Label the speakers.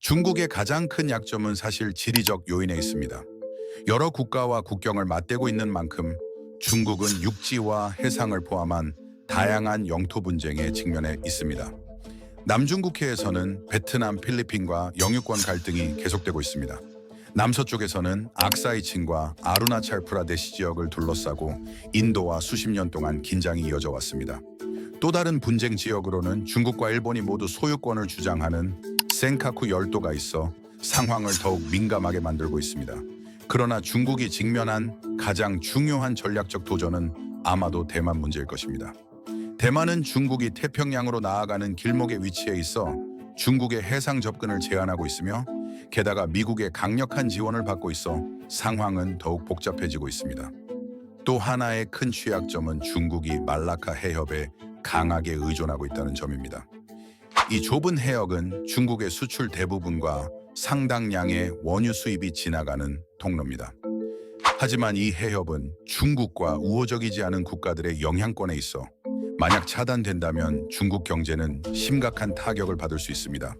Speaker 1: 중국의 가장 큰 약점은 사실 지리적 요인에 있습니다. 여러 국가와 국경을 맞대고 있는 만큼 중국은 육지와 해상을 포함한 다양한 영토 분쟁에 직면해 있습니다. 남중국해에서는 베트남, 필리핀과 영유권 갈등이 계속되고 있습니다. 남서쪽에서는 악사이친과 아루나찰 프라데시 지역을 둘러싸고 인도와 수십 년 동안 긴장이 이어져 왔습니다. 또 다른 분쟁 지역으로는 중국과 일본이 모두 소유권을 주장하는 센카쿠 열도가 있어 상황을 더욱 민감하게 만들고 있습니다. 그러나 중국이 직면한 가장 중요한 전략적 도전은 아마도 대만 문제일 것입니다. 대만은 중국이 태평양으로 나아가는 길목에 위치해 있어 중국의 해상 접근을 제한하고 있으며 게다가 미국의 강력한 지원을 받고 있어 상황은 더욱 복잡해지고 있습니다. 또 하나의 큰 취약점은 중국이 말라카 해협에 강하게 의존하고 있다는 점입니다. 이 좁은 해역은 중국의 수출 대부분과 상당량의 원유 수입이 지나가는 통로입니다. 하지만 이 해협은 중국과 우호적이지 않은 국가들의 영향권에 있어 만약 차단된다면 중국 경제는 심각한 타격을 받을 수 있습니다.